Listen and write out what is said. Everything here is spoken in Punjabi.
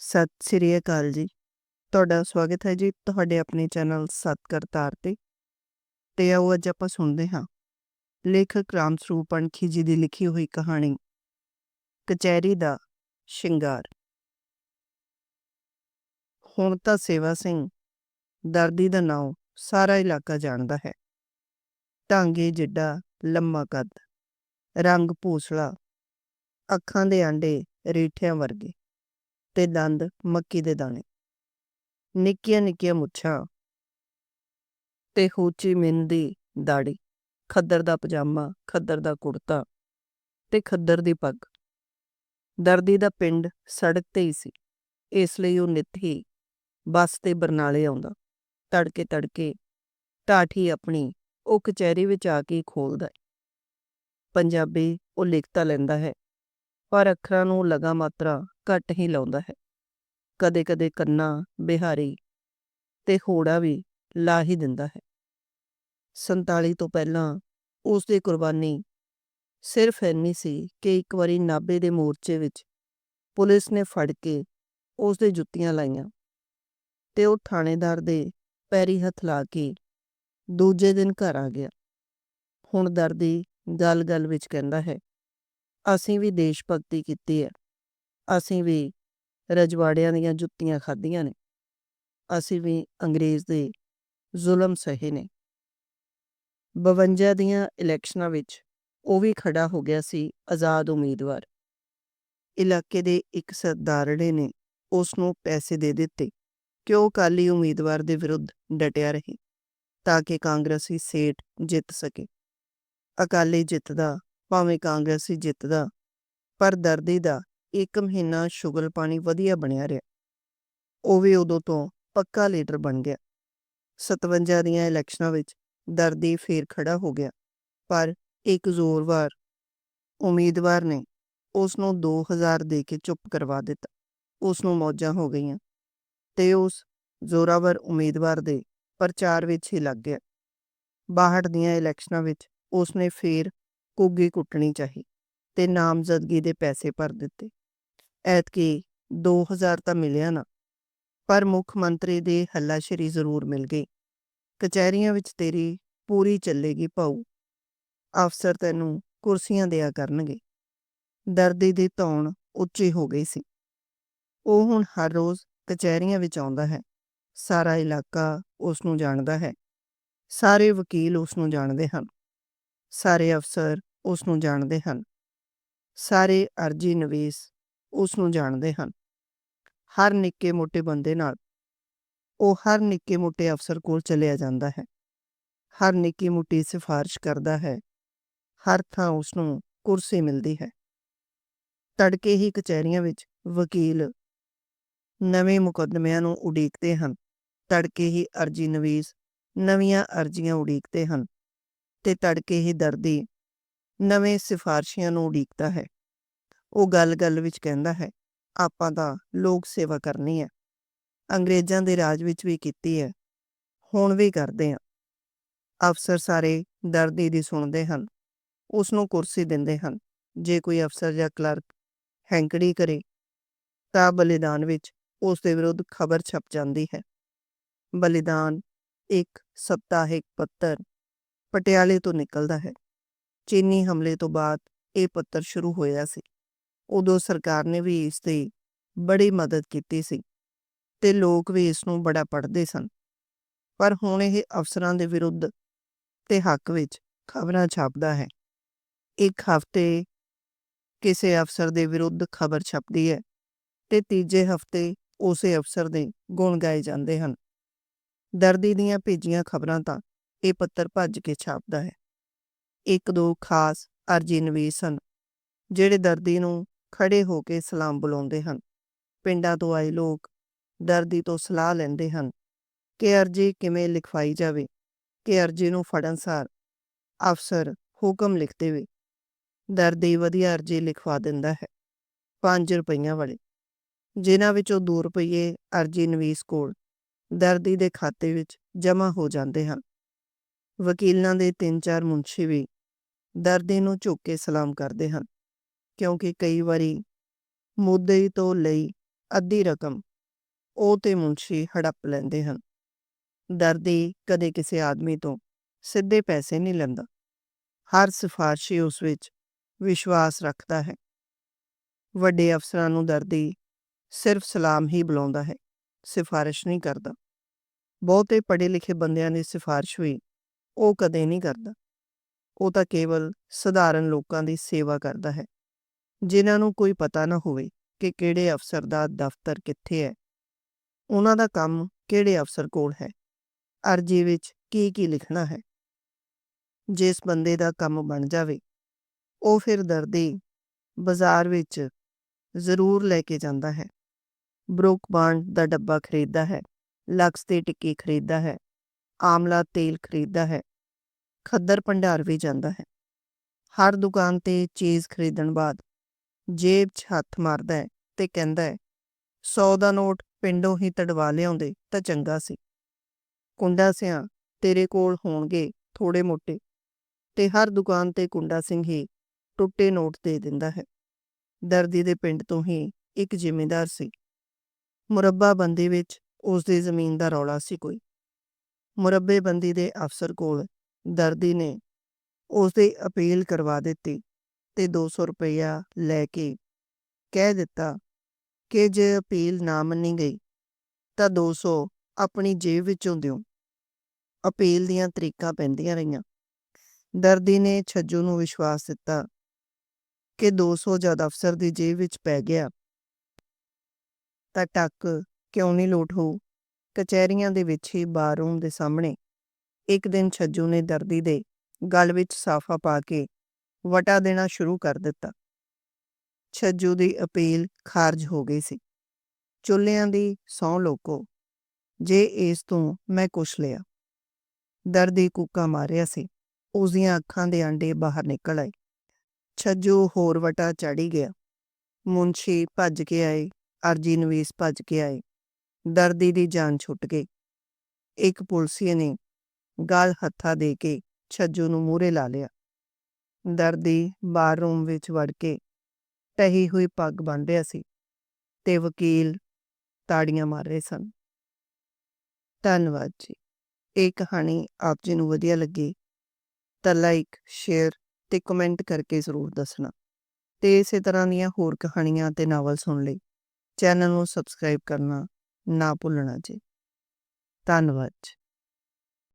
ਸਤਿ ਸ੍ਰੀ ਅਕਾਲ ਜੀ। ਤੁਹਾਡਾ ਸਵਾਗਤ ਹੈ ਜੀ ਤੁਹਾਡੇ ਆਪਣੇ ਚੈਨਲ ਸਤ ਕਰਤਾਰ ਤੇ। ਤੇ ਆਓ ਅੱਜ ਆਪਾਂ ਸੁਣਦੇ ਹਾਂ। ਲੇਖਕ ਰਾਮ ਸਰੂਪ ਅਣਖੀ ਜੀ ਦੀ ਲਿਖੀ ਹੋਈ ਕਹਾਣੀ। ਕਚਹਿਰੀ ਦਾ ਸ਼ਿੰਗਾਰ। ਹੁਣ ਤਾਂ ਸੇਵਾ ਸਿੰਘ, ਦਰਦੀ ਦਾ ਨਾਮ ਸਾਰਾ ਇਲਾਕਾ ਜਾਣਦਾ ਹੈ। ਢਾਂਗੇ ਜਿੱਡਾ, ਲੰਮਾ ਕੱਦ, ਰੰਗ ਭੂਸਲਾ, ਅੱਖਾਂ ਦੇ ਆਂਡੇ, ਰੀਠਿਆਂ ਵਰਗੇ। ਤੇ ਦੰਦ ਮੱਕੀ ਦੇ ਦਾਣੇ। ਨਿੱਕੀਆਂ ਨਿੱਕੀਆਂ ਮੁੱਛਾਂ। ਤੇ ਹੂਚੀ ਮਿੰਦੀ ਦਾੜੀ ਖੱਦਰ ਦਾ ਪਜਾਮਾ, ਖੱਦਰ ਦਾ ਕੁੜਤਾ ਤੇ ਖੱਦਰ ਦੀ ਪੱਗ। ਦਰਦੀ ਦਾ ਪਿੰਡ ਸੜਕ ਤੇ ਹੀ ਸੀ। ਇਸ ਲਈ ਉਹ ਨਿੱਤ ਹੀ ਬੱਸ ਤੇ ਬਰਨਾਲੇ ਆਉਂਦਾ। ਤੜਕੇ ਤੜਕੇ ਟਾਠੀ ਆਪਣੀ ਉਹ ਕਚਹਿਰੀ ਵਿੱਚ ਆ ਕੇ ਖੋਲਦਾ ਪੰਜਾਬੀ ਉਹ ਲਿਖਤਾ ਲੈਂਦਾ ਹੈ। ਪਰ ਅੱਖਰਾਂ ਨੂੰ ਲਗਾ ਮਾਤਰਾ ਘੱਟ ਹੀ ਲਾਉਂਦਾ ਹੈ। ਕਦੇ-ਕਦੇ ਕੰਨਾ, ਬਿਹਾਰੀ ਤੇ ਹੋੜਾ ਵੀ ਲਾ ਹੀ ਦਿੰਦਾ ਹੈ। 47 ਤੋਂ ਪਹਿਲਾਂ ਉਸ ਦੀ ਕੁਰਬਾਨੀ ਸਿਰਫ ਇੰਨੀ ਸੀ ਕਿ ਇੱਕ ਵਾਰੀ ਨਾਬੇ ਦੇ ਮੋਰਚੇ ਵਿੱਚ ਪੁਲਿਸ ਨੇ ਫੜ ਕੇ ਉਸ ਦੇ ਜੁੱਤੀਆਂ ਲਾਈਆਂ ਤੇ ਉਹ ਥਾਣੇਦਾਰ ਦੇ ਪੈਰੀ ਹੱਥ ਲਾ ਕੇ ਦੂਜੇ ਦਿਨ ਘਰ ਆ ਗਿਆ। ਹੁਣ ਦਰਦੀ ਗੱਲ-ਗੱਲ ਵਿੱਚ ਕਹਿੰਦਾ ਹੈ ਅਸੀਂ ਵੀ ਦੇਸ਼ ਭਗਤੀ ਕੀਤੀ ਹੈ। ਅਸੀਂ ਵੀ ਰਜਵਾੜਿਆਂ ਦੀਆਂ ਜੁੱਤੀਆਂ ਖਾਧੀਆਂ ਨੇ। ਅਸੀਂ ਵੀ ਅੰਗਰੇਜ਼ ਦੇ ਜ਼ੁਲਮ ਸਹੇ ਨੇ। 52 ਦੀਆਂ ਇਲੈਕਸ਼ਨਾਂ ਵਿੱਚ ਉਹ ਵੀ ਖੜਾ ਹੋ ਗਿਆ ਸੀ ਆਜ਼ਾਦ ਉਮੀਦਵਾਰ। ਇਲਾਕੇ ਦੇ ਇੱਕ ਸਰਦਾਰੜੇ ਨੇ ਉਸ ਨੂੰ ਪੈਸੇ ਦੇ ਦਿੱਤੇ ਕਿ ਉਹ ਕਾਲੀ ਉਮੀਦਵਾਰ ਦੇ ਵਿਰੁੱਧ ਡਟਿਆ ਰਹੇ ਤਾਂ ਕਿ ਕਾਂਗਰਸੀ ਸੇਠ ਜਿੱਤ ਸਕੇ। ਅਕਾਲੀ ਜਿੱਤਦਾ ਭਾਵੇਂ ਕਾਂਗਰਸੀ ਜਿੱਤਦਾ, ਪਰ ਦਰਦੀ ਦਾ ਇੱਕ ਮਹੀਨਾ ਸ਼ੁਗਲ ਪਾਣੀ ਵਧੀਆ ਬਣਿਆ ਰਿਹਾ। ਉਹ ਵੀ ਉਦੋਂ ਤੋਂ ਪੱਕਾ ਲੀਡਰ ਬਣ ਗਿਆ। 57 ਦੀਆਂ ਇਲੈਕਸ਼ਨਾਂ ਵਿੱਚ ਦਰਦੀ ਫੇਰ ਖੜਾ ਹੋ ਗਿਆ, ਪਰ ਇੱਕ ਜ਼ੋਰਵਾਰ ਉਮੀਦਵਾਰ ਨੇ ਉਸ ਨੂੰ 2000 ਦੇ ਕੇ ਚੁੱਪ ਕਰਵਾ ਦਿੱਤਾ। ਉਸ ਨੂੰ ਮੌਜਾਂ ਹੋ ਗਈਆਂ ਤੇ ਉਸ ਜ਼ੋਰਾਵਰ ਉਮੀਦਵਾਰ ਦੇ ਪ੍ਰਚਾਰ ਵਿੱਚ ਹੀ ਲੱਗ ਗਿਆ। 62 ਦੀਆਂ ਇਲੈਕਸ਼ਨਾਂ ਵਿੱਚ ਉਸ ਨੇ ਫੇਰ ਕੁੱਗੀ ਕੁੱਟਣੀ ਚਾਹੀ ਤੇ ਨਾਮਜ਼ਦਗੀ ਦੇ ਪੈਸੇ ਭਰ ਦਿੱਤੇ। ਐਤਕੀ 2000 ਤਾਂ ਮਿਲਿਆ ਨਾ, ਪਰ ਮੁੱਖ ਮੰਤਰੀ ਦੀ ਹੱਲਾਸ਼ੇਰੀ ਜ਼ਰੂਰ ਮਿਲ ਗਈ। ਕਚਹਿਰੀਆਂ ਵਿੱਚ ਤੇਰੀ ਪੂਰੀ ਚੱਲੇਗੀ ਭਾਊ। ਅਫਸਰ ਤੈਨੂੰ ਕੁਰਸੀਆਂ ਦਿਆ ਕਰਨਗੇ। ਦਰਦੀ ਦੀ ਧੌਣ ਉੱਚੀ ਹੋ ਗਈ ਸੀ। ਉਹ ਹੁਣ ਹਰ ਰੋਜ਼ ਕਚਹਿਰੀਆਂ ਵਿੱਚ ਆਉਂਦਾ ਹੈ। ਸਾਰਾ ਇਲਾਕਾ ਉਸ ਨੂੰ ਜਾਣਦਾ ਹੈ। ਸਾਰੇ ਵਕੀਲ ਉਸ ਨੂੰ ਜਾਣਦੇ ਹਨ। ਸਾਰੇ ਅਫਸਰ ਉਸ ਨੂੰ ਜਾਣਦੇ ਹਨ। ਸਾਰੇ ਅਰਜੀ ਨਵੀਸ ਉਸ ਨੂੰ ਜਾਣਦੇ ਹਨ। ਹਰ ਨਿੱਕੇ ਮੋਟੇ ਬੰਦੇ ਨਾਲ ਉਹ ਹਰ ਨਿੱਕੇ ਮੋਟੇ ਅਫਸਰ ਕੋਲ ਚਲਿਆ ਜਾਂਦਾ ਹੈ। ਹਰ ਨਿੱਕੀ ਮੋਟੀ ਸਿਫਾਰਿਸ਼ ਕਰਦਾ ਹੈ। ਹਰ ਥਾਂ ਉਸ ਨੂੰ ਕੁਰਸੀ ਮਿਲਦੀ ਹੈ। ਤੜਕੇ ਹੀ ਕਚਹਿਰੀਆਂ ਵਿੱਚ ਵਕੀਲ ਨਵੇਂ ਮੁਕੱਦਮਿਆਂ ਨੂੰ ਉਡੀਕਦੇ ਹਨ। ਤੜਕੇ ਹੀ ਅਰਜੀ ਨਵੀਸ ਨਵੀਆਂ ਅਰਜ਼ੀਆਂ ਉਡੀਕਦੇ ਹਨ ਤੇ ਤੜਕੇ ਹੀ ਦਰਦੀ ਨਵੇਂ ਸਿਫਾਰਸ਼ੀਆਂ ਨੂੰ ਉਡੀਕਦਾ ਹੈ। ਉਹ ਗੱਲ-ਗੱਲ ਵਿੱਚ ਕਹਿੰਦਾ ਹੈ, ਆਪਾਂ ਤਾਂ ਲੋਕ ਸੇਵਾ ਕਰਨੀ ਹੈ। ਅੰਗਰੇਜ਼ਾਂ ਦੇ ਰਾਜ ਵਿੱਚ ਵੀ ਕੀਤੀ ਹੈ। ਹੁਣ ਵੀ ਕਰਦੇ ਹਾਂ। ਅਫਸਰ ਸਾਰੇ ਦਰਦੀ ਦੀ ਸੁਣਦੇ ਹਨ। ਉਸ ਨੂੰ ਕੁਰਸੀ ਦਿੰਦੇ ਹਨ। ਜੇ ਕੋਈ ਅਫਸਰ ਜਾਂ ਕਲਰਕ ਹੈਂਕੜੀ ਕਰੇ, ਤਾਂ ਬਲੀਦਾਨ ਵਿੱਚ ਉਸ ਦੇ ਵਿਰੁੱਧ ਖਬਰ ਛਪ ਜਾਂਦੀ ਹੈ। ਬਲੀਦਾਨ ਇੱਕ ਸਪਤਾਹਿਕ ਪੱਤਰ ਪਟਿਆਲੇ ਤੋਂ ਨਿਕਲਦਾ ਹੈ। ਚੀਨੀ ਹਮਲੇ ਤੋਂ ਬਾਅਦ ਇਹ ਪੱਤਰ ਸ਼ੁਰੂ ਹੋਇਆ ਸੀ। ਉਦੋਂ ਸਰਕਾਰ ਨੇ ਵੀ ਇਸ ਦੀ ਬੜੀ ਮਦਦ ਕੀਤੀ ਸੀ ਤੇ ਲੋਕ ਵੀ ਇਸ ਨੂੰ ਬੜਾ ਪੜ੍ਹਦੇ ਸਨ। ਪਰ ਹੁਣ ਇਹ ਅਫਸਰਾਂ ਦੇ ਵਿਰੁੱਧ ਤੇ ਹੱਕ ਵਿੱਚ ਖਬਰਾਂ ਛਾਪਦਾ ਹੈ। ਇੱਕ ਹਫ਼ਤੇ ਕਿਸੇ ਅਫਸਰ ਦੇ ਵਿਰੁੱਧ ਖਬਰ ਛਪਦੀ ਹੈ ਤੇ ਤੀਜੇ ਹਫ਼ਤੇ ਉਸੇ ਅਫਸਰ ਦੇ ਗੁਣ ਗਾਏ ਜਾਂਦੇ ਹਨ। ਦਰਦੀ ਦੀਆਂ ਭੇਜੀਆਂ ਖਬਰਾਂ ਤਾਂ ਇਹ ਪੱਤਰ ਭੱਜ ਕੇ ਛਾਪਦਾ ਹੈ। ਇੱਕ ਦੋ ਖਾਸ ਅਰਜੀ ਨਵੀਸ ਹਨ, ਜਿਹੜੇ ਦਰਦੀ ਨੂੰ ਖੜੇ ਹੋ ਕੇ ਸਲਾਮ ਬੁਲਾਉਂਦੇ ਹਨ। ਪਿੰਡਾਂ ਤੋਂ ਆਏ ਲੋਕ ਦਰਦੀ ਤੋਂ ਸਲਾਹ ਲੈਂਦੇ ਹਨ ਕਿ ਅਰਜੀ ਕਿਵੇਂ ਲਿਖਵਾਈ ਜਾਵੇ, ਕਿ ਅਰਜੀ ਨੂੰ ਫੜਨਸਾਰ ਅਫਸਰ ਹੁਕਮ ਲਿਖ ਦੇਵੇ। ਦਰਦੀ ਵਧੀਆ ਅਰਜੀ ਲਿਖਵਾ ਦਿੰਦਾ ਹੈ 5 ਰੁਪਈਆਂ ਵਾਲੀ, ਜਿਨ੍ਹਾਂ ਵਿੱਚੋਂ 2 ਰੁਪਈਏ ਅਰਜੀ ਨਵੀਸ ਕੋਲ ਦਰਦੀ ਦੇ ਖਾਤੇ ਵਿੱਚ ਜਮ੍ਹਾਂ ਹੋ ਜਾਂਦੇ ਹਨ। ਵਕੀਲਾਂ ਦੇ 3-4 ਮੁਨਸ਼ੀ ਵੀ ਦਰਦੀ ਨੂੰ ਝੁੱਕ ਕੇ ਸਲਾਮ ਕਰਦੇ ਹਨ, ਕਿਉਂਕਿ ਕਈ ਵਾਰੀ ਮੁੱਦੇ ਤੋਂ ਲਈ ਅੱਧੀ ਰਕਮ ਉਹ ਤੇ ਮੁਨਸ਼ੀ ਹੜੱਪ ਲੈਂਦੇ ਹਨ। ਦਰਦੀ ਕਦੇ ਕਿਸੇ ਆਦਮੀ ਤੋਂ ਸਿੱਧੇ ਪੈਸੇ ਨਹੀਂ ਲੈਂਦਾ, ਹਰ ਸਿਫਾਰਸ਼ੀ ਉਸ ਵਿੱਚ ਵਿਸ਼ਵਾਸ ਰੱਖਦਾ ਹੈ। ਵੱਡੇ ਅਫਸਰਾਂ ਨੂੰ ਦਰਦੀ ਸਿਰਫ ਸਲਾਮ ਹੀ ਬੁਲਾਉਂਦਾ ਹੈ, ਸਿਫਾਰਿਸ਼ ਨਹੀਂ ਕਰਦਾ। ਬਹੁਤੇ ਪੜ੍ਹੇ ਲਿਖੇ ਬੰਦਿਆਂ ਦੀ ਸਿਫਾਰਿਸ਼ ਵੀ ਉਹ ਕਦੇ ਨਹੀਂ ਕਰਦਾ। ਉਹ ਤਾਂ ਕੇਵਲ ਸਧਾਰਨ ਲੋਕਾਂ ਦੀ ਸੇਵਾ ਕਰਦਾ ਹੈ। ਜਿਨ੍ਹਾਂ ਨੂੰ ਕੋਈ ਪਤਾ ਨਾ ਹੋਵੇ ਕਿ ਕਿਹੜੇ ਅਫਸਰ ਦਾ ਦਫ਼ਤਰ ਕਿੱਥੇ ਹੈ। ਉਹਨਾਂ ਦਾ ਕੰਮ ਕਿਹੜੇ ਅਫਸਰ ਕੋਲ ਹੈ। ਅਰਜੀ ਵਿੱਚ ਕੀ ਕੀ ਲਿਖਣਾ ਹੈ। ਜਿਸ ਬੰਦੇ ਦਾ ਕੰਮ ਬਣ ਜਾਵੇ, ਉਹ ਫਿਰ ਦਰਦੀ ਬਾਜ਼ਾਰ ਵਿੱਚ ਜ਼ਰੂਰ ਲੈ ਕੇ ਜਾਂਦਾ ਹੈ। ਬਰੁਕ ਬਾਂਡ ਦਾ ਡੱਬਾ ਖਰੀਦਦਾ ਹੈ, ਲਕਸ ਦੇ ਟਿੱਕੀ ਖਰੀਦਦਾ ਹੈ। ਆਮਲਾ ਤੇਲ ਖਰੀਦਦਾ ਹੈ। ਖੱਦਰ ਭੰਡਾਰ ਵੀ ਜਾਂਦਾ ਹੈ। ਹਰ ਦੁਕਾਨ ਤੇ ਚੀਜ਼ ਖਰੀਦਣ ਬਾਅਦ ਜੇਬ 'ਚ ਹੱਥ ਮਾਰਦਾ ਹੈ ਤੇ ਕਹਿੰਦਾ ਹੈ 100 ਦਾ ਨੋਟ ਪਿੰਡੋਂ ਹੀ ਤੜਵਾ ਲਿਆਉਂਦੇ ਤਾਂ ਚੰਗਾ ਸੀ। ਕੁੰਡਾ ਸਿਆ ਤੇਰੇ ਕੋਲ ਹੋਣਗੇ ਥੋੜੇ ਮੋਟੇ। ਤੇ ਹਰ ਦੁਕਾਨ ਤੇ ਕੁੰਡਾ ਸਿੰਘ ਹੀ ਟੁੱਟੇ ਨੋਟ ਦੇ ਦਿੰਦਾ ਹੈ। ਦਰਦੀ ਦੇ ਪਿੰਡ ਤੋਂ ਹੀ ਇੱਕ ਜ਼ਿਮੀਂਦਾਰ ਸੀ। ਮੁਰੱਬਾ ਬੰਦੀ ਵਿੱਚ ਉਸ ਦੀ ਜ਼ਮੀਨ ਦਾ ਰੌਲਾ ਸੀ ਕੋਈ। ਮੁਰੱਬੇਬੰਦੀ ਦੇ ਅਫਸਰ ਕੋਲ ਦਰਦੀ ਨੇ ਉਸ ਦੀ ਅਪੀਲ ਕਰਵਾ ਦਿੱਤੀ ਤੇ 200 ਰੁਪਇਆ ਲੈ ਕੇ ਕਹਿ ਦਿੱਤਾ ਕਿ ਜੇ ਅਪੀਲ ਨਾ ਮੰਨੀ ਗਈ ਤਾਂ 200 ਆਪਣੀ ਜੇਬ ਵਿੱਚੋਂ ਦਿਓ। ਅਪੀਲ ਦੀਆਂ ਤਰੀਕਾਂ ਪੈਂਦੀਆਂ ਰਹੀਆਂ। ਦਰਦੀ ਨੇ ਛੱਜੂ ਨੂੰ ਵਿਸ਼ਵਾਸ ਦਿੱਤਾ ਕਿ 200 ਜਦ ਅਫਸਰ ਦੀ ਜੇਬ ਵਿੱਚ ਪੈ ਗਿਆ ਤਾਂ ਟੱਕ ਕਿਉਂ ਨਹੀਂ ਲੋਟ ਹੋਊ ਕਚਹਿਰੀਆਂ ਦੇ ਵਿੱਚ ਹੀ ਬਾਰੂਮ ਦੇ ਸਾਹਮਣੇ ਇੱਕ ਦਿਨ ਛੱਜੂ ਨੇ ਦਰਦੀ ਦੇ ਗਲ ਵਿੱਚ ਸਾਫਾ ਪਾ ਕੇ ਵਟਾ ਦੇਣਾ ਸ਼ੁਰੂ ਕਰ ਦਿੱਤਾ। ਛੱਜੂ ਦੀ ਅਪੀਲ ਖਾਰਜ ਹੋ ਗਈ ਸੀ। ਚੁੱਲ੍ਹਿਆਂ ਦੀ ਸੌ ਲੋਕੋ, ਜੇ ਇਸ ਤੋਂ ਮੈਂ ਕੁਛ ਲਿਆ। ਦਰਦੀ ਕੂਕਾ ਮਾਰਿਆ ਸੀ। ਉਸ ਦੀਆਂ ਅੱਖਾਂ ਦੇ ਆਂਡੇ ਬਾਹਰ ਨਿਕਲ ਆਏ। ਛੱਜੂ ਹੋਰ ਵਟਾ ਚੜੀ ਗਿਆ। ਮੁੰਸ਼ੀ ਭੱਜ ਕੇ ਆਏ, ਅਰਜੀ ਨਵੀਸ ਭੱਜ ਕੇ ਆਏ। ਦਰਦੀ ਦੀ ਜਾਨ ਛੁੱਟ ਗਈ। ਇੱਕ ਪੁਲਸੀਏ ਨੇ ਗਾਲ ਹੱਥਾ ਦੇ ਕੇ ਛੱਜੂ ਨੂੰ ਮੂਹਰੇ ਲਾ ਲਿਆ। ਦਰਦੀ ਬਾਰ ਰੂਮ ਵਿੱਚ ਵੜ ਕੇ ਟਹੀ ਹੋਈ ਪੱਗ ਬੰਨ੍ਹ ਰਿਹਾ ਸੀ ਤੇ ਵਕੀਲ ਤਾੜੀਆਂ ਮਾਰ ਰਹੇ ਸਨ। ਧੰਨਵਾਦ ਜੀ। ਇਹ ਕਹਾਣੀ ਆਪ ਜੀ ਨੂੰ ਵਧੀਆ ਲੱਗੀ ਤਾਂ ਲਾਈਕ, ਸ਼ੇਅਰ ਤੇ ਕਮੈਂਟ ਕਰਕੇ ਜ਼ਰੂਰ ਦੱਸਣਾ ਤੇ ਇਸੇ ਤਰ੍ਹਾਂ ਦੀਆਂ ਹੋਰ ਕਹਾਣੀਆਂ ਤੇ ਨਾਵਲ ਸੁਣ ਲਈ ਚੈਨਲ ਨੂੰ ਸਬਸਕ੍ਰਾਈਬ ਕਰਨਾ ਨਾ ਭੁੱਲਣਾ ਜੀ। ਧੰਨਵਾਦ